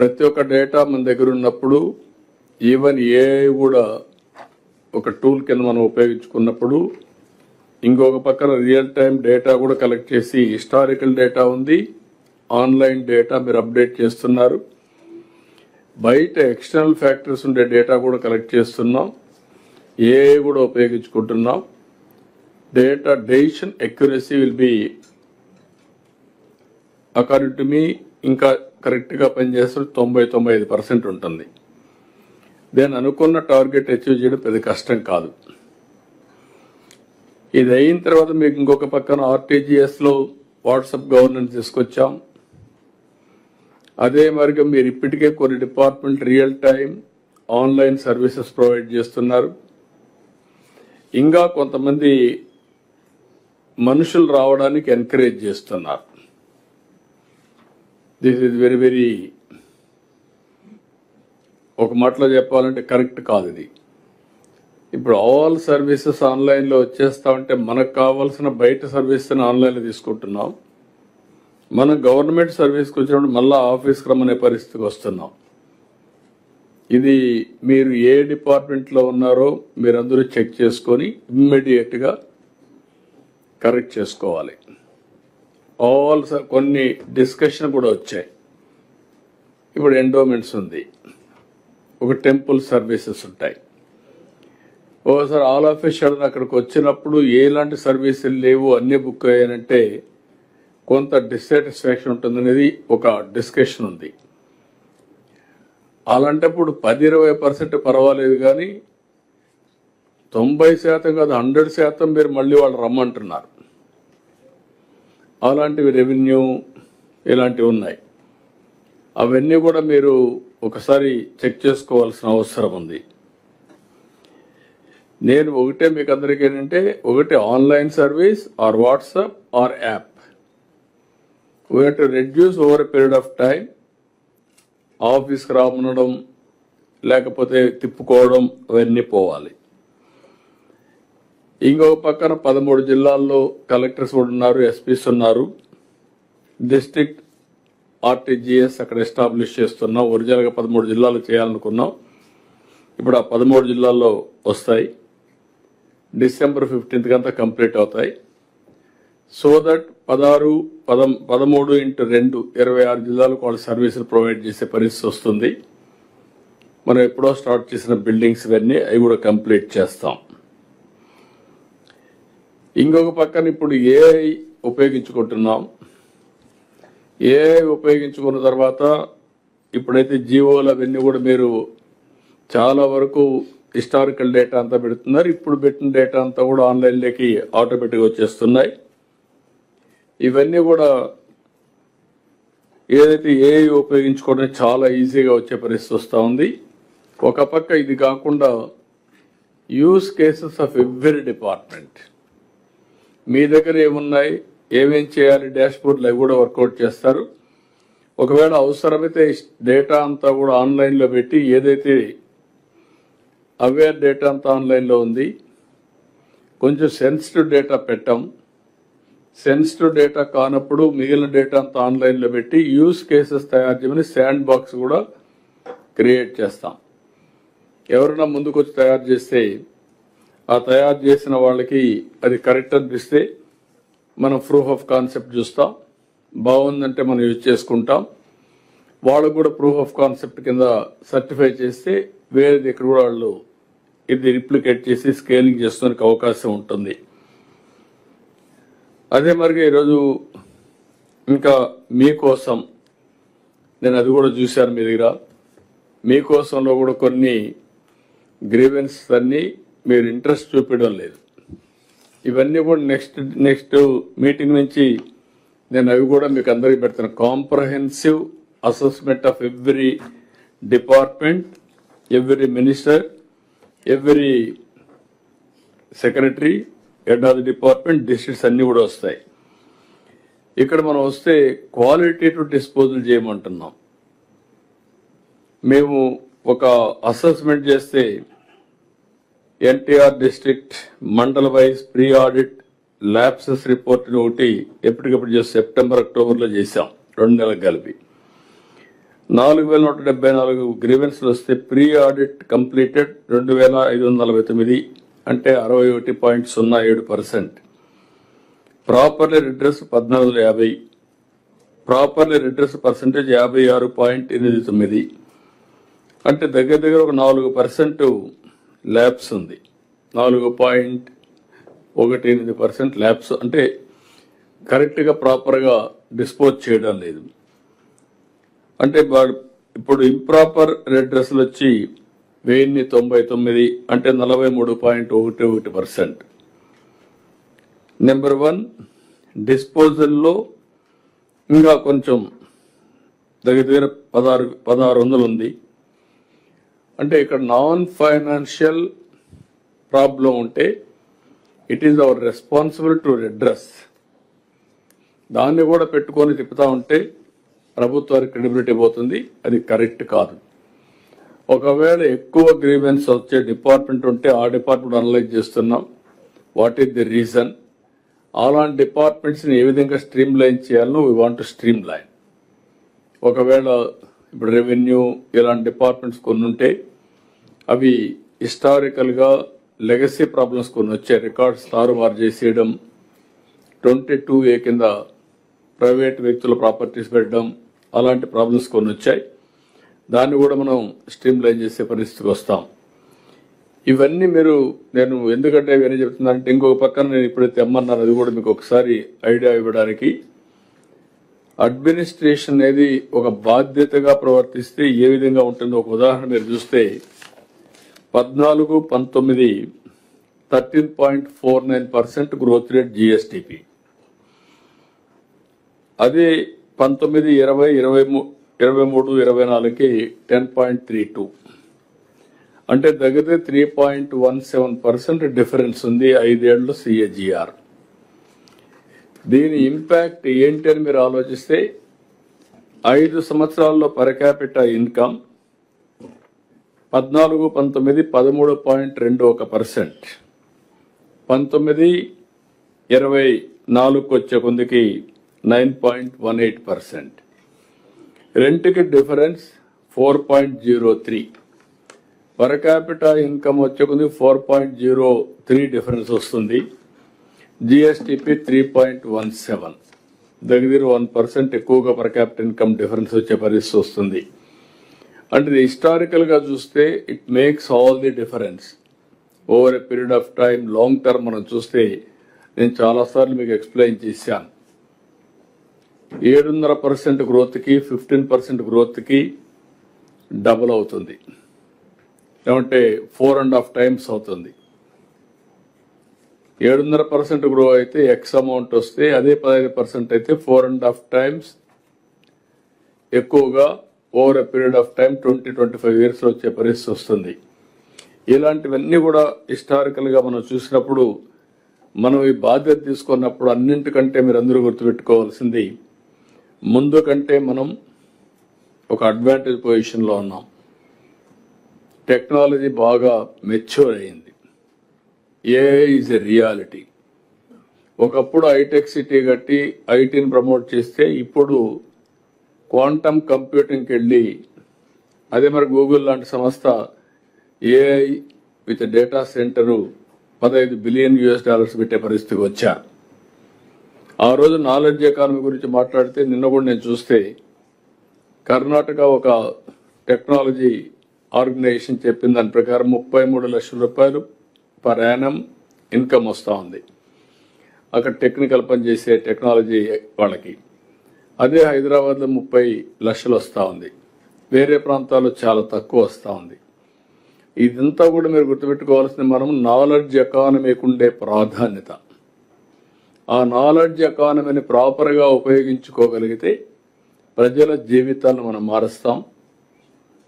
ప్రతి ఒక్క డేటా మన దగ్గర ఉన్నప్పుడు ఈవెన్ ఏ కూడా ఒక టూల్ కింద మనం ఉపయోగించుకున్నప్పుడు ఇంకొక పక్కన రియల్ టైం డేటా కూడా కలెక్ట్ చేసి హిస్టారికల్ డేటా ఉంది ఆన్లైన్ డేటా మీరు అప్డేట్ చేస్తున్నారు. బయట ఎక్స్టర్నల్ ఫ్యాక్టర్స్ ఉండే డేటా కూడా కలెక్ట్ చేస్తున్నాం ఏ కూడా ఉపయోగించుకుంటున్నాం. Data decision accuracy will be according to మీ ఇంకా కరెక్ట్గా పనిచేస్తే తొంభై తొంభై ఐదు పర్సెంట్ ఉంటుంది. నేను అనుకున్న టార్గెట్ అచీవ్ చేయడం పెద్ద కష్టం కాదు. ఇది అయిన తర్వాత మీకు ఇంకొక పక్కన ఆర్టీజీఎస్లో వాట్సాప్ గవర్నెన్స్ తీసుకొచ్చాం. అదే మరిగా మీరు ఇప్పటికే కొన్ని department real time online services provide చేస్తున్నారు. ఇంకా కొంతమంది మనుషులు రావడానికి ఎంకరేజ్ చేస్తున్నారు. దిస్ ఈజ్ వెరీ వెరీ ఒక మాటలో చెప్పాలంటే కరెక్ట్ కాదు ఇది. ఇప్పుడు ఆల్ సర్వీసెస్ ఆన్లైన్లో వచ్చేస్తా ఉంటే మనకు కావాల్సిన బయట సర్వీస్ని ఆన్లైన్లో తీసుకుంటున్నాం. మనం గవర్నమెంట్ సర్వీస్కి వచ్చినప్పుడు మళ్ళీ ఆఫీస్కి రమ్మనే పరిస్థితికి వస్తున్నాం. ఇది మీరు ఏ డిపార్ట్మెంట్లో ఉన్నారో మీరందరూ చెక్ చేసుకొని ఇమ్మీడియట్గా కరెక్ట్ చేసుకోవాలి. ఆల్ కొన్ని డిస్కషన్ కూడా వచ్చాయి. ఇప్పుడు ఎండోమెంట్స్ ఉంది. ఒక టెంపుల్ సర్వీసెస్ ఉంటాయి. ఓసారి ఆల్ ఆఫ్ సడన్ అక్కడికి వచ్చినప్పుడు ఎలాంటి సర్వీసులు లేవు అన్ని బుక్ అయ్యానంటే కొంత డిస్సాటిస్ఫాక్షన్ ఉంటుందనేది ఒక డిస్కషన్ ఉంది. అలాంటప్పుడు పది ఇరవై పర్సెంట్ పర్వాలేదు కానీ తొంభై శాతం కాదు హండ్రెడ్ శాతం మీరు మళ్ళీ వాళ్ళు రమ్మంటున్నారు. అలాంటివి రెవెన్యూ ఇలాంటివి ఉన్నాయి. అవన్నీ కూడా మీరు ఒకసారి చెక్ చేసుకోవాల్సిన అవసరం ఉంది. నేను ఒకటే మీకు అందరికీ ఏంటంటే ఒకటి online service or WhatsApp or app. We to reduce over a period of time ఆఫీస్కి రామనడం లేకపోతే తిప్పుకోవడం అవన్నీ పోవాలి. ఇంకొక పక్కన పదమూడు జిల్లాల్లో కలెక్టర్స్ కూడా ఉన్నారు ఎస్పీస్ ఉన్నారు. డిస్టిక్ ఆర్టీజీఎస్ అక్కడ ఎస్టాబ్లిష్ చేస్తున్నాం. ఒరిజినల్గా పదమూడు జిల్లాలు చేయాలనుకున్నాం. ఇప్పుడు ఆ పదమూడు జిల్లాల్లో వస్తాయి. డిసెంబర్ ఫిఫ్టీన్త్ కంతా కంప్లీట్ అవుతాయి. సో దట్ పదహారు పదం పదమూడు ఇంటూ రెండు ఇరవై ఆరు జిల్లాలకు వాళ్ళ సర్వీసులు ప్రొవైడ్ చేసే పరిస్థితి వస్తుంది. మనం ఎప్పుడో స్టార్ట్ చేసిన బిల్డింగ్స్ ఇవన్నీ అవి కూడా కంప్లీట్ చేస్తాం. ఇంకొక పక్కన ఇప్పుడు ఏఐ ఉపయోగించుకుంటున్నాం. ఏఐ ఉపయోగించుకున్న తర్వాత ఇప్పుడైతే జియోలు అవన్నీ కూడా మీరు చాలా వరకు హిస్టారికల్ డేటా అంతా పెడుతున్నారు. ఇప్పుడు పెట్టిన డేటా అంతా కూడా ఆన్లైన్లోకి ఆటోమేటిక్గా వచ్చేస్తున్నాయి. ఇవన్నీ కూడా ఏదైతే ఏఐ ఉపయోగించుకోవడం చాలా ఈజీగా వచ్చే పరిస్థితి వస్తూ ఉంది. ఒక పక్క ఇది కాకుండా use cases of every department మీ దగ్గర ఏమున్నాయి? ఏమేం చేయాలి? డాష్ బోర్డ్లు అవి కూడా వర్కౌట్ చేస్తారు. ఒకవేళ అవసరమైతే డేటా అంతా కూడా ఆన్లైన్లో పెట్టి ఏదైతే అవేర్ డేటా అంతా ఆన్లైన్లో ఉంది కొంచెం సెన్సిటివ్ డేటా పెట్టాం. సెన్సిటివ్ డేటా కానప్పుడు మిగిలిన డేటా అంతా ఆన్లైన్లో పెట్టి యూస్ కేసెస్ తయారు చేయమని శాండ్ బాక్స్ కూడా క్రియేట్ చేస్తాం. ఎవరైనా ముందుకొచ్చి తయారు చేస్తే ఆ తయారు చేసిన వాళ్ళకి అది కరెక్ట్ అనిపిస్తే మనం ప్రూఫ్ ఆఫ్ కాన్సెప్ట్ చూస్తాం. బాగుందంటే మనం యూజ్ చేసుకుంటాం. వాళ్ళకు కూడా ప్రూఫ్ ఆఫ్ కాన్సెప్ట్ కింద సర్టిఫై చేస్తే వేరేది ఇక్కడ కూడా వాళ్ళు ఇది రిప్లికేట్ చేసి స్కేలింగ్ చేసుకోడానికి అవకాశం ఉంటుంది. అదే మరిగా ఈరోజు ఇంకా మీకోసం నేను అది కూడా చూశాను మీ దగ్గర. మీకోసంలో కూడా కొన్ని గ్రీవెన్స్ అన్నీ మీరు ఇంట్రెస్ట్ చూపించడం లేదు. ఇవన్నీ కూడా నెక్స్ట్ నెక్స్ట్ మీటింగ్ నుంచి నేను అవి కూడా మీకు అందరికీ పెడతాను. Comprehensive assessment of every department every minister every secretary head of the department districts అన్నీ కూడా వస్తాయి. ఇక్కడ మనం వస్తే క్వాలిటేటివ్ డిస్పోజల్ చేయమంటున్నాం. మేము ఒక అసెస్మెంట్ చేస్తే ఎన్టీఆర్ డిస్ట్రిక్ట్ మండల wise pre audit lapses report ఒకటి ఎప్పటికప్పుడు చేసి సెప్టెంబర్ అక్టోబర్లో చేశాం. రెండు నెలలకు కలిపి. నాలుగు వేల నూట డెబ్బై నాలుగు గ్రీవెన్స్లు వస్తే ప్రీ ఆడిట్ కంప్లీటెడ్ రెండు వేల ఐదు వందల నలభై తొమ్మిది అంటే అరవై ఒకటి పాయింట్ సున్నా ఏడు పర్సెంట్. ప్రాపర్లీ రిడ్రెస్ పద్నాలుగు వందల యాభై. ప్రాపర్లీ రిడ్రెస్ పర్సెంటేజ్ యాభై ఆరు పాయింట్ ఎనిమిది తొమ్మిది. అంటే దగ్గర దగ్గర ఒక నాలుగు పర్సెంట్ ల్యాబ్స్ ఉంది. నాలుగు పాయింట్ ఒకటి ఎనిమిది పర్సెంట్ ల్యాబ్స్ అంటే కరెక్ట్గా ప్రాపర్గా డిస్పోజ్ చేయడం లేదు. అంటే ఇప్పుడు ఇంప్రాపర్ రెడ్రెస్లు వచ్చి వెయ్యిన్ని తొంభై తొమ్మిది అంటే నలభై మూడు పాయింట్ ఒకటి ఒకటి పర్సెంట్. నెంబర్ వన్ డిస్పోజల్లో ఇంకా కొంచెం దగ్గర దగ్గర పదహారు పదహారు వందలు ఉంది. అంటే ఇక్కడ నాన్ ఫైనాన్షియల్ ప్రాబ్లం ఉంటే it is our responsible to redress దాన్ని కూడా పెట్టుకొని తిప్పుతా ఉంటే ప్రభుత్వానికి క్రెడిబిలిటీ పోతుంది అది కరెక్ట్ కాదు. ఒకవేళ ఎక్కువ గ్రీవెన్స్ వచ్చే డిపార్ట్మెంట్ ఉంటే ఆ డిపార్ట్మెంట్ అనలైజ్ చేస్తున్నాం వాట్ ఈస్ ది రీజన్ అలాంటి డిపార్ట్మెంట్స్ని ఏ విధంగా స్ట్రీమ్ లైన్ చేయాలనో వీ వాంట్ స్ట్రీమ్ లైన్ ఒకవేళ ఇప్పుడు రెవెన్యూ ఇలాంటి డిపార్ట్మెంట్స్ కొన్ని ఉంటే అవి హిస్టారికల్గా లెగసీ ప్రాబ్లమ్స్ కొన్ని వచ్చాయి రికార్డ్స్ తారుమారు చేసేయడం ట్వంటీ టూ ఏ కింద ప్రైవేట్ వ్యక్తుల ప్రాపర్టీస్ పెట్టడం అలాంటి ప్రాబ్లమ్స్ కొన్ని వచ్చాయి దాన్ని కూడా మనం స్ట్రీమ్ లైన్ చేసే పరిస్థితికి వస్తాం. ఇవన్నీ మీరు నేను ఎందుకంటే ఇవన్నీ చెప్తున్నానంటే ఇంకొక పక్కన నేను ఇప్పుడైతే తెమ్మన్నాను అది కూడా మీకు ఒకసారి ఐడియా ఇవ్వడానికి. అడ్మినిస్ట్రేషన్ అనేది ఒక బాధ్యతగా ప్రవర్తిస్తే ఏ విధంగా ఉంటుందో ఒక ఉదాహరణ మీరు చూస్తే పద్నాలుగు పంతొమ్మిది thirteen point four nine percent growth rate GSDP అదే పంతొమ్మిది ఇరవై ఇరవై మూ ఇరవై మూడు ఇరవై నాలుగుకి టెన్ పాయింట్ త్రీ టూ. అంటే దగ్గర three point one seven percent difference ఉంది ఐదేళ్ళు సిఏజిఆర్ దీని ఇంపాక్ట్ ఏంటి అని మీరు ఆలోచిస్తే ఐదు సంవత్సరాల్లో పరకాపిట ఇన్కమ్ పద్నాలుగు పంతొమ్మిది పదమూడు పాయింట్ రెండు ఒక పర్సెంట్. పంతొమ్మిది ఇరవై నాలుగుకి వచ్చే కొందికి nine point one eight percent. రెంట్కి difference four point zero three. Per capital income వచ్చే కొంది four point zero three difference వస్తుంది. GSDP three point one seven. దగ్గర వన్ పర్సెంట్ ఎక్కువగా పర్ క్యాపిటల్ ఇన్కమ్ డిఫరెన్స్ వచ్చే పరిస్థితి వస్తుంది. అంటే ఇది హిస్టారికల్గా చూస్తే it makes all the difference over a period of time long term మనం చూస్తే నేను చాలాసార్లు మీకు ఎక్స్ప్లెయిన్ చేశాను. ఏడున్నర పర్సెంట్ గ్రోత్కి ఫిఫ్టీన్ పర్సెంట్ గ్రోత్కి డబుల్ అవుతుంది. ఏమంటే ఫోర్ అండ్ హాఫ్ టైమ్స్ అవుతుంది. ఏడున్నర పర్సెంట్ గ్రో అయితే ఎక్స్ అమౌంట్ వస్తే అదే పదహైదు పర్సెంట్ అయితే ఫోర్ అండ్ హాఫ్ టైమ్స్ ఎక్కువగా over a period of time twenty twenty five ఇయర్స్లో వచ్చే పరిస్థితి వస్తుంది. ఇలాంటివన్నీ కూడా హిస్టారికల్గా మనం చూసినప్పుడు మనం ఈ బాధ్యత తీసుకున్నప్పుడు అన్నింటికంటే మీరు అందరూ గుర్తుపెట్టుకోవాల్సింది ముందు కంటే మనం ఒక అడ్వాంటేజ్ పొజిషన్లో ఉన్నాం. టెక్నాలజీ బాగా మెచ్యూర్ అయింది. ఏఐ ఈజ్ ఎ రియాలిటీ ఒకప్పుడు హైటెక్ సిటీ కట్టి ఐటీని ప్రమోట్ చేస్తే ఇప్పుడు క్వాంటమ్ కంప్యూటింగ్కి వెళ్ళి అదే మరి గూగుల్ లాంటి సంస్థ ఏఐ విత్ డేటా సెంటరు పదహైదు బిలియన్ యుఎస్ డాలర్స్ పెట్టే పరిస్థితికి వచ్చా. ఆ రోజు నాలెడ్జ్ ఎకానమీ గురించి మాట్లాడితే నిన్న కూడా నేను చూస్తే కర్ణాటక ఒక టెక్నాలజీ ఆర్గనైజేషన్ చెప్పిన దాని ప్రకారం ముప్పై మూడు లక్షల రూపాయలు పర్ యానం ఇన్కమ్ వస్తూ ఉంది. అక్కడ టెక్నికల్ పని చేసే టెక్నాలజీ వాళ్ళకి. అదే హైదరాబాద్లో ముప్పై లక్షలు వస్తూ ఉంది. వేరే ప్రాంతాల్లో చాలా తక్కువ వస్తూ ఉంది. ఇదంతా కూడా మీరు గుర్తుపెట్టుకోవాల్సిన మనం నాలెడ్జ్ ఎకానమీకి ఉండే ప్రాధాన్యత. ఆ నాలెడ్జ్ ఎకానమీని ప్రాపర్గా ఉపయోగించుకోగలిగితే ప్రజల జీవితాలను మనం మారుస్తాం.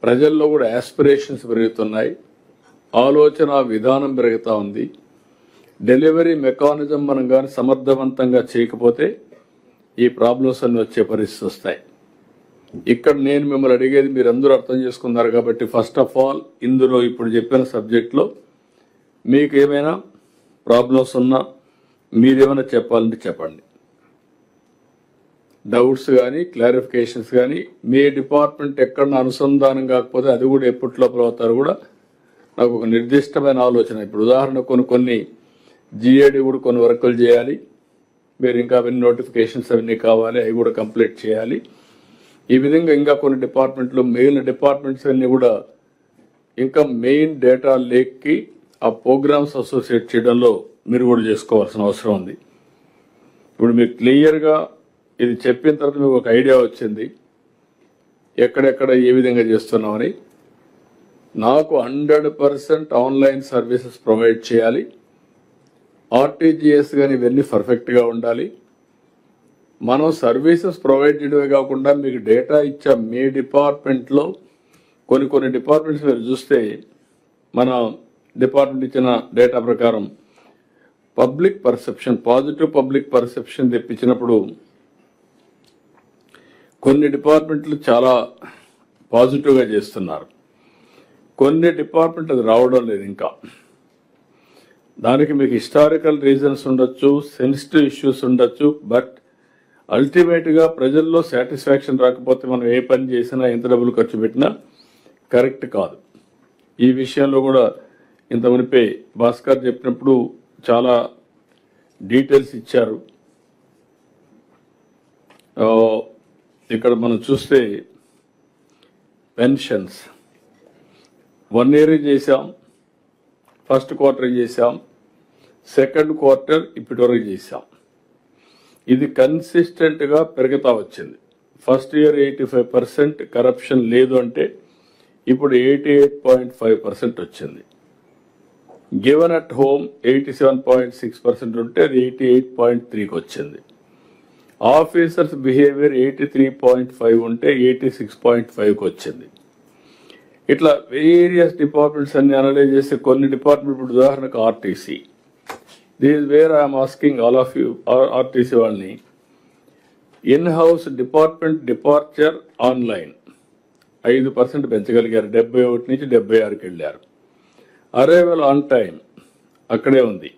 ప్రజల్లో కూడా యాస్పిరేషన్స్ పెరుగుతున్నాయి. ఆలోచన విధానం పెరుగుతూ ఉంది. డెలివరీ మెకానిజం మనం కానీ సమర్థవంతంగా చేయకపోతే ఈ ప్రాబ్లమ్స్ అన్ని వచ్చే పరిస్థితి వస్తాయి. ఇక్కడ నేను మిమ్మల్ని అడిగేది మీరు అందరూ అర్థం చేసుకున్నారు కాబట్టి ఫస్ట్ ఆఫ్ ఆల్ ఇందులో ఇప్పుడు చెప్పిన సబ్జెక్ట్లో మీకు ఏమైనా ప్రాబ్లమ్స్ ఉన్నా మీరేమైనా చెప్పాలంటే చెప్పండి. డౌట్స్ కానీ క్లారిఫికేషన్స్ కానీ మీ డిపార్ట్మెంట్ ఎక్కడ అనుసంధానం కాకపోతే అది కూడా ఎప్పటిలోపల అవుతారు కూడా నాకు ఒక నిర్దిష్టమైన ఆలోచన. ఇప్పుడు ఉదాహరణ కొన్ని కొన్ని జిఏడి కూడా కొన్ని వర్కులు చేయాలి. మీరు ఇంకా అవన్నీ నోటిఫికేషన్స్ అవన్నీ కావాలి అవి కూడా కంప్లీట్ చేయాలి. ఈ విధంగా ఇంకా కొన్ని డిపార్ట్మెంట్లు మిగిలిన డిపార్ట్మెంట్స్ అన్నీ కూడా ఇంకా మెయిన్ డేటా లేక్కి ఆ ప్రోగ్రామ్స్ అసోసియేట్ చేయడంలో మీరు కూడా చేసుకోవాల్సిన అవసరం ఉంది. ఇప్పుడు మీకు క్లియర్గా ఇది చెప్పిన తర్వాత మీకు ఒక ఐడియా వచ్చింది. ఎక్కడెక్కడ ఏ విధంగా చేస్తున్నామని. నాకు hundred percent online services provide చేయాలి. ఆర్టీజీఎస్ కానీ ఇవన్నీ పర్ఫెక్ట్గా ఉండాలి. మనం సర్వీసెస్ ప్రొవైడ్ చేయడమే కాకుండా మీకు డేటా ఇచ్చా మీ డిపార్ట్మెంట్లో కొన్ని కొన్ని డిపార్ట్మెంట్స్ మీరు చూస్తే మన డిపార్ట్మెంట్ ఇచ్చిన డేటా ప్రకారం public perception positive public perception తెప్పించినప్పుడు కొన్ని డిపార్ట్మెంట్లు చాలా పాజిటివ్గా చేస్తున్నారు. కొన్ని డిపార్ట్మెంట్ అది రావడం లేదు ఇంకా. దానికి మీకు హిస్టారికల్ రీజన్స్ ఉండొచ్చు సెన్సిటివ్ ఇష్యూస్ ఉండొచ్చు బట్ అల్టిమేట్గా ప్రజల్లో సాటిస్ఫాక్షన్ రాకపోతే మనం ఏ పని చేసినా ఎంత డబ్బులు ఖర్చు పెట్టినా కరెక్ట్ కాదు. ఈ విషయంలో కూడా ఇంత మునిపే భాస్కర్ చెప్పినప్పుడు చాలా డీటెయిల్స్ ఇచ్చారు. ఇక్కడ మనం చూస్తే పెన్షన్స్. వన్ ఇయర్ చేసాం ఫస్ట్ క్వార్టర్ చేసాం సెకండ్ క్వార్టర్ ఇప్పటి వరకు చేసాం ఇది కన్సిస్టెంట్గా పెరుగుతా వచ్చింది. First year eighty five percent corruption లేదు అంటే ఇప్పుడు eighty eight point five percent వచ్చింది. Given at home eighty seven point six percent ఉంటే అది ఎయిటీ ఎయిట్ పాయింట్ త్రీకి వచ్చింది. Officers behaviour eighty three point five ఉంటే ఎయిటీ సిక్స్ పాయింట్ ఫైవ్కి వచ్చింది. ఇట్లా వేరియస్ డిపార్ట్మెంట్స్ అన్ని అనలైజ్ చేస్తే కొన్ని డిపార్ట్మెంట్ ఇప్పుడు ఉదాహరణకు RTC. This where I'm asking all of you RTC వాళ్ళని in house department departure online ఐదు పర్సెంట్ పెంచగలిగారు. డెబ్బై ఒకటి నుంచి డెబ్బై ఆరుకి వెళ్ళారు. అరైవల్ ఆన్ టైం అక్కడే ఉంది.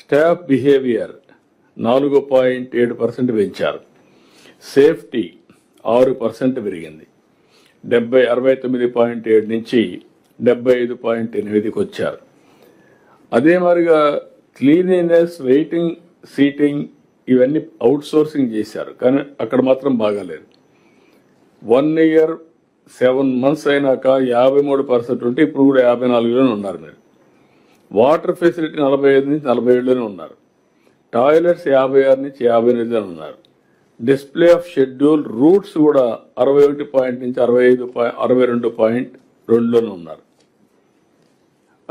స్టాఫ్ బిహేవియర్ నాలుగు పాయింట్ ఏడు పర్సెంట్ పెంచారు. సేఫ్టీ ఆరు పర్సెంట్ పెరిగింది. డెబ్బై అరవై తొమ్మిది పాయింట్ ఏడు నుంచి డెబ్బై ఐదు పాయింట్ ఎనిమిదికి వచ్చారు. అదే మాదిరిగా క్లీనినెస్ వెయిటింగ్ సీటింగ్ ఇవన్నీ అవుట్ సోర్సింగ్ చేశారు. కానీ అక్కడ మాత్రం బాగాలేదు. వన్ ఇయర్ సెవెన్ మంత్స్ అయినాక యాభై మూడు పర్సెంట్ ఉంటే ఇప్పుడు కూడా యాభై నాలుగులోనే ఉన్నారు మీరు. వాటర్ ఫెసిలిటీ నలభై ఐదు నుంచి నలభై ఏడులోనే ఉన్నారు. టాయిలెట్స్ యాభై ఆరు నుంచి యాభై ఎనిమిదిలోనే ఉన్నారు. డిస్ప్లే ఆఫ్ షెడ్యూల్ రూట్స్ కూడా అరవై ఒకటి పాయింట్ నుంచి అరవై ఐదు పాయింట్ అరవై రెండు పాయింట్ రెండులోనే ఉన్నారు.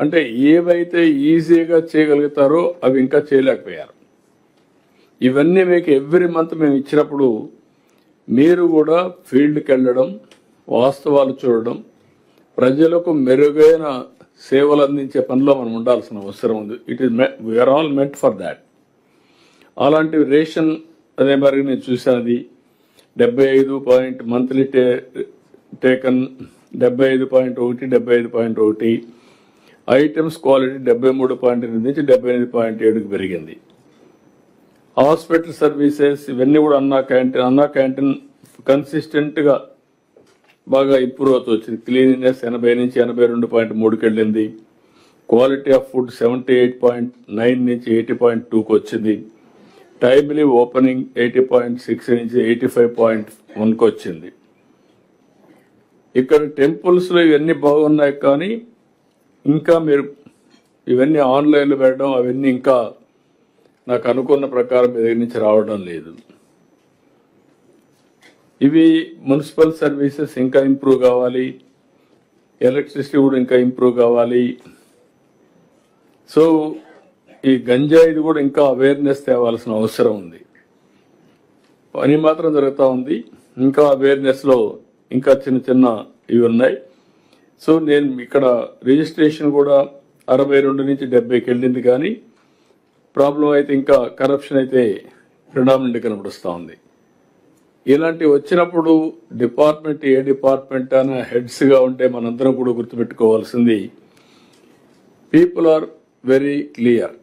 అంటే ఏవైతే ఈజీగా చేయగలుగుతారో అవి ఇంకా చేయలేకపోయారు. ఇవన్నీ మీకు ఎవ్రీ మంత్ మేము ఇచ్చినప్పుడు మీరు కూడా ఫీల్డ్కి వెళ్ళడం వాస్తవాలు చూడడం ప్రజలకు మెరుగైన సేవలు అందించే పనిలో మనం ఉండాల్సిన అవసరం ఉంది. It is we are all meant for that అలాంటి రేషన్ అనే మరి నేను చూసాను డెబ్బై ఐదు పాయింట్ మంత్లీ టే టేకన్ డెబ్బై ఐదు పాయింట్ ఒకటి డెబ్బై ఐదు పాయింట్ ఒకటి. ఐటమ్స్ క్వాలిటీ డెబ్బై మూడు పాయింట్ ఎనిమిది నుంచి డెబ్బై ఎనిమిది పాయింట్ ఏడుకి పెరిగింది. హాస్పిటల్ సర్వీసెస్ ఇవన్నీ కూడా అన్నా క్యాంటీన్ అన్నా క్యాంటీన్ కన్సిస్టెంట్గా బాగా ఇంప్రూవ్ అవుతూ వచ్చింది. క్లీనినెస్ ఎనభై నుంచి ఎనభై రెండు పాయింట్ మూడుకి వెళ్ళింది. Quality of food seventy eight point nine నుంచి ఎయిటీ పాయింట్ టూకి వచ్చింది. Timely opening eighty point six నుంచి ఎయిటీ ఫైవ్ పాయింట్ వన్కి వచ్చింది. ఇక్కడ టెంపుల్స్లో ఇవన్నీ బాగున్నాయి కానీ ఇంకా మీరు ఇవన్నీ ఆన్లైన్లో పెట్టడం అవన్నీ ఇంకా నాకు అనుకున్న ప్రకారం మీ దగ్గర నుంచి రావడం లేదు. ఇవి మున్సిపల్ సర్వీసెస్ ఇంకా ఇంప్రూవ్ కావాలి. ఎలక్ట్రిసిటీ కూడా ఇంకా ఇంప్రూవ్ కావాలి. సో ఈ గంజాయిది కూడా ఇంకా అవేర్నెస్ తేవాల్సిన అవసరం ఉంది. పని మాత్రం జరుగుతూ ఉంది. ఇంకా అవేర్నెస్లో ఇంకా చిన్న చిన్న ఇవి ఉన్నాయి. సో నేను ఇక్కడ రిజిస్ట్రేషన్ కూడా అరవై రెండు నుంచి డెబ్బైకి వెళ్ళింది కానీ ప్రాబ్లం అయితే ఇంకా కరప్షన్ అయితే ప్రిడామినెంట్ కనబడుస్తూ ఉంది. ఇలాంటి వచ్చినప్పుడు డిపార్ట్మెంట్ ఏ డిపార్ట్మెంట్ అనే హెడ్స్గా ఉంటే మనందరం కూడా గుర్తుపెట్టుకోవాల్సింది people are very clear.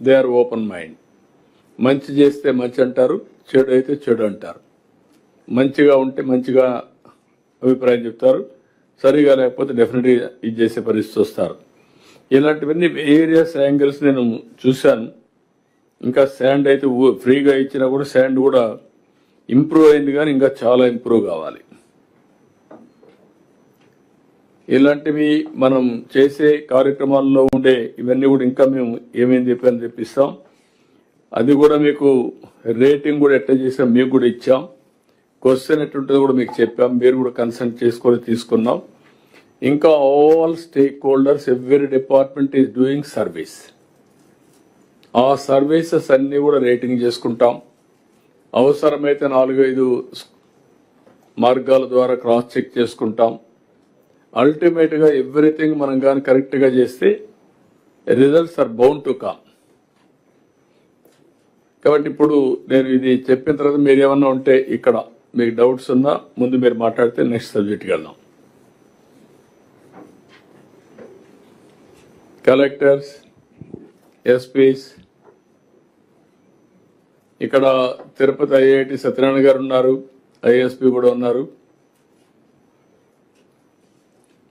They are open mind. మంచి చేస్తే మంచి అంటారు చెడు అయితే చెడు అంటారు. మంచిగా ఉంటే మంచిగా అభిప్రాయం చెప్తారు. సరిగా లేకపోతే డెఫినెట్గా ఇది చేసే పరిస్థితి వస్తారు. ఇలాంటివన్నీ ఏరియాస్ యాంగిల్స్ నేను చూశాను. ఇంకా శాండ్ అయితే ఫ్రీగా ఇచ్చినా కూడా శాండ్ కూడా ఇంప్రూవ్ అయింది కానీ ఇంకా చాలా ఇంప్రూవ్ కావాలి. ఇలాంటివి మనం చేసే కార్యక్రమాల్లో ఉండే ఇవన్నీ కూడా ఇంకా మేము ఏమేమి చెప్పామని చెప్పిస్తాం అది కూడా మీకు రేటింగ్ కూడా ఎట్లా చేసాం మీకు కూడా ఇచ్చాం. క్వశ్చన్ ఎట్లుంటుందో కూడా మీకు చెప్పాం. మీరు కూడా కన్సల్ట్ చేసుకొని తీసుకున్నాం. ఇంకా all stakeholders every department is doing service ఆ సర్వీసెస్ అన్ని కూడా రేటింగ్ చేసుకుంటాం. అవసరమైతే నాలుగైదు మార్గాల ద్వారా క్రాస్ చెక్ చేసుకుంటాం. అల్టిమేట్గా ఎవ్రీథింగ్ మనం కానీ కరెక్ట్గా చేస్తే results are bound to come కాబట్టి ఇప్పుడు నేను ఇది చెప్పిన తర్వాత మీరు ఏమన్నా ఉంటే ఇక్కడ మీకు డౌట్స్ ఉన్నా ముందు మీరు మాట్లాడితే నెక్స్ట్ సబ్జెక్ట్కి వెళ్దాం. కలెక్టర్స్ ఎస్పీస్ ఇక్కడ తిరుపతి ఐఐటి సత్యనారాయణ గారు ఉన్నారు ఐఎస్పి కూడా ఉన్నారు.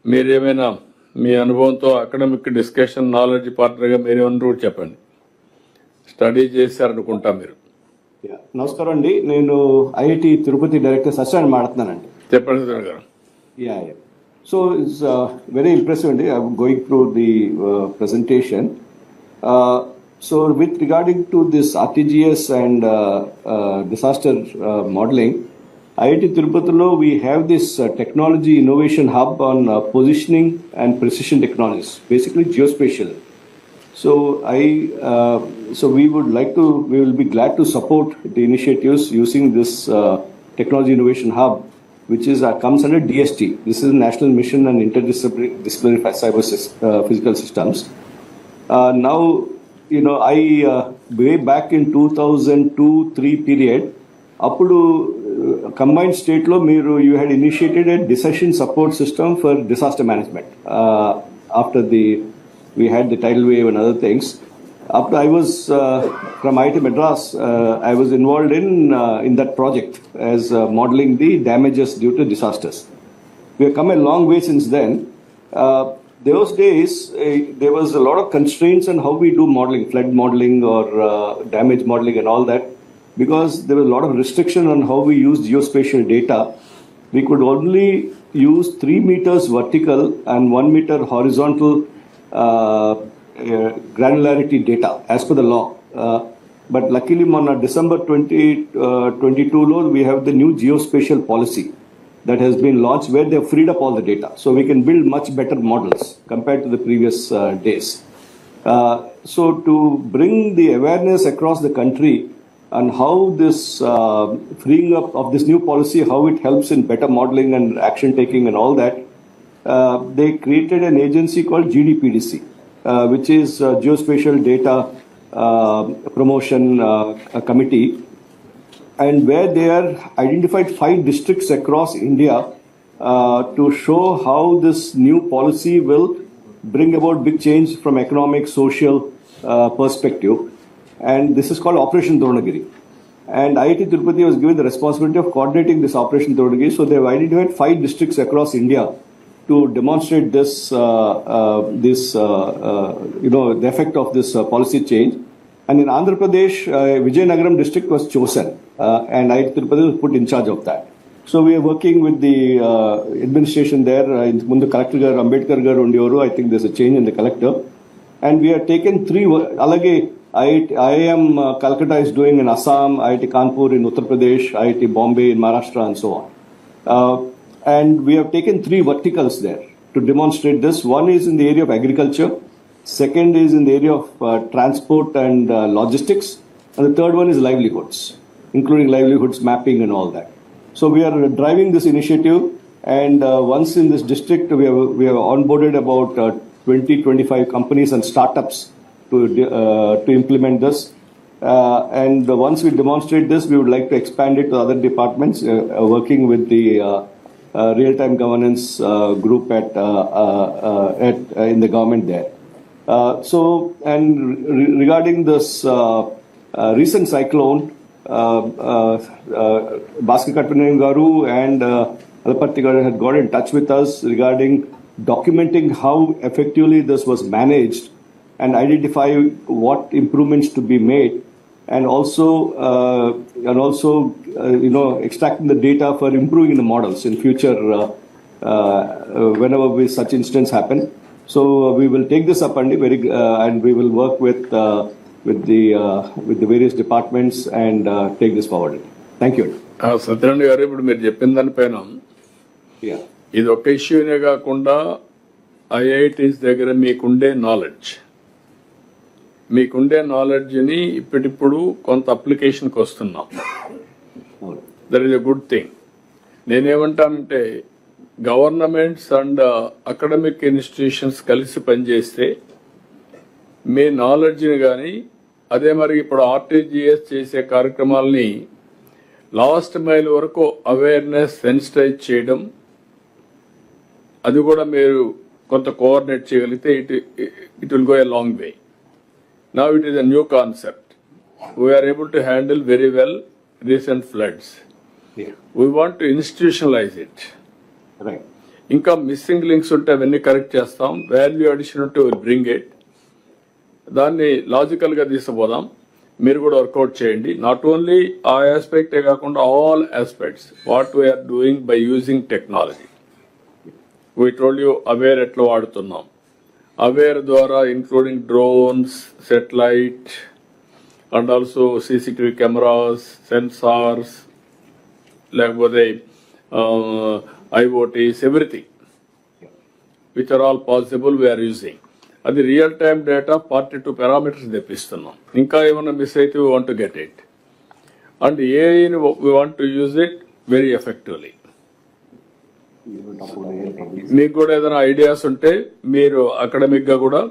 మీరేమైనా మీ అనుభవంతో అకాడమిక్ డిస్కషన్ నాలెడ్జ్ పార్ట్నర్గా మీరేమన్నా కూడా చెప్పండి. స్టడీ చేశారనుకుంటా మీరు. నమస్కారం అండి. నేను ఐఐటి తిరుపతి డైరెక్టర్ సత్యనారాయణ మాట్లాడుతున్నానండి. చెప్పండి yeah yeah. So it's very impressive అండి I going through the presentation. So with regarding to this RTGS and disaster modelling IIT తిరుపతిలో we have this technology innovation hub on positioning and precision technologies basically geospatial So I, uh, so we would like to, we will be glad to support the initiatives using this uh, technology innovation hub, which is uh, comes under DST. This is National Mission and Interdisciplinary Disciplinary Cyber Sys- uh, Physical Systems. Uh, now, you know, I uh, way back in 2002-3 period, అప్పుడు combined స్టేట్లో మీరు you had initiated a decision support system for disaster management after the we had the tidal wave and other things. After I was uh, from IIT Madras, uh, I was involved in uh, in that project as uh, modeling the damages due to disasters. We have come a long way since then. Uh, those days, uh, there was a lot of constraints on how we do modeling, flood modeling or damage modeling and all that, because there was a lot of restriction on how we use geospatial data. We could only use three meters vertical and one meter horizontal granularity data as per the law. Uh, but luckily, on December 2022 law, we have the new geospatial policy that has been launched where they have freed up all the data. So we can build much better models compared to the previous uh, days. Uh, so to bring the awareness across the country on how this uh, freeing up of this new policy, how it helps in better modeling and action taking and all that, uh, they created an agency called GDPDC, uh, which is uh, Geospatial Data uh, Promotion uh, Committee, and where they are identified five districts across India to show how this new policy will bring about big change from economic, social perspective. And this is called Operation Dronagiri. And IIT Tirupati was given the responsibility of coordinating this Operation Dronagiri. So they have identified five districts across India to demonstrate this, uh, uh, this uh, you know, the effect of this policy change. And in Andhra Pradesh, Vijayanagaram district was chosen, and I Tirupati was put in charge of that. So we are working with the uh, administration there. Mundu collector gar Ambedkar gar undioru. I think there's a change in the collector, and we have taken three. Alage IIT, IIM uh, Calcutta is doing in Assam, IIT Kanpur in Uttar Pradesh, IIT Bombay in Maharashtra, and so on. Uh, and we have taken three verticals there to demonstrate this. One is in the area of agriculture, second is in the area of uh, transport and uh, logistics, and the third one is livelihoods, including livelihoods mapping and all that. So we are driving this initiative, and uh, once in this district, we have we have onboarded about uh, 20, 25 companies and startups to uh, to implement this. Uh, and once we demonstrate this, we would like to expand it to other departments, uh, uh, working with the uh, real-time governance uh, group at, uh, uh, uh, at uh, in the government there. Uh, so, and re- regarding this uh, uh, recent cyclone, uh, uh, uh, Bhaskar Kattanayam Garu and uh, Alaparti Garu had got in touch with us regarding documenting how effectively this was managed and identify what improvements to be made and also uh, and also uh, you know extracting the data for improving the models in future uh, uh, whenever we, such incidents happen. So uh, we will take this up and very uh, and we will work with uh, with the uh, with the various departments and uh, take this forward. Thank you. Satyanarayana garu ఇప్పుడు మీరు చెప్పిన దానిపైన Yeah. ఇది ఒక ఇష్యూనే కాకుండా IITs దగ్గర మీకుండే knowledge మీకుండే నాలెడ్జ్ని ఇప్పటిప్పుడు కొంత అప్లికేషన్కి వస్తున్నాం. That is a good thing నేనేమంటానంటే గవర్నమెంట్స్ అండ్ అకాడమిక్ ఇన్స్టిట్యూషన్స్ కలిసి పనిచేస్తే మీ నాలెడ్జ్ని కానీ అదే మరి ఇప్పుడు ఆర్టీజీఎస్ చేసే కార్యక్రమాలని లాస్ట్ మైల్ వరకు అవేర్నెస్ సెన్సిటైజ్ చేయడం అది కూడా మీరు కొంత కోఆర్డినేట్ చేయగలిగితే it it will go a long way నా it is a new concept we are able to handle very well recent floods Yeah. We want to institutionalise it Right. ఇంకా missing links ఉంటే అవన్నీ correct చేస్తాం. Value addition ఉంటే will bring it దాన్ని లాజికల్గా తీసుకుపోదాం. మీరు కూడా వర్కౌట్ చేయండి. నాట్ ఓన్లీ ఆ ఆస్పెక్టే కాకుండా all aspects what we are doing by using technology we told you aware ఎట్లా వాడుతున్నాం. అవేర్ ద్వారా including drones satellite and also CCTV cameras sensors లేకపోతే IoTs everything which are all possible we are using అది real time data forty two parameters తెప్పిస్తున్నాం. ఇంకా ఏమైనా miss అయితే we want get it and ఏఐని we want use it very effectively మీకు కూడా ఏదైనా ideas ఉంటే మీరు అకాడమిక్గా కూడా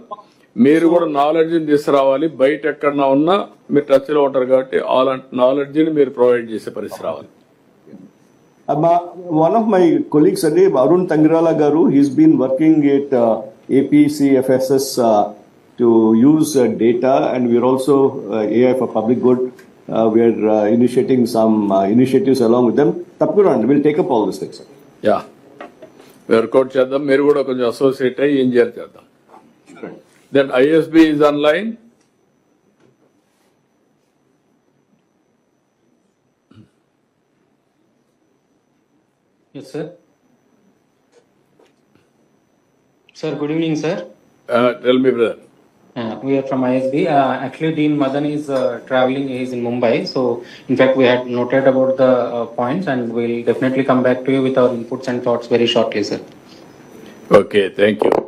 మీరు కూడా నాలెడ్జ్ తీసుకురావాలి. బయట ఎక్కడన్నా ఉన్నా మీరు టచ్లో ఉంటారు కాబట్టి నాలెడ్జ్ ప్రొవైడ్ చేసే పరిస్థితి రావాలి. వన్ ఆఫ్ మై కొలీగ్స్ అండి Arun Tangirala garu he's been working at APCFSS to use data and we are also AI public good we are initiating some initiatives along with them తప్పకుండా అండి will take up all this things yeah work out చేద్దాం మీరు కూడా కొంచెం associate అయ్యి engineer చేద్దాం then ISB is online sir. Sir, good evening, sir. Tell me brother Uh, we are from ISB. Uh, actually, Dean Madan is uh, traveling. is in Mumbai. So, in fact, we had noted about the uh, points and we'll definitely come back to you with our inputs and thoughts very shortly, sir. Okay, thank you.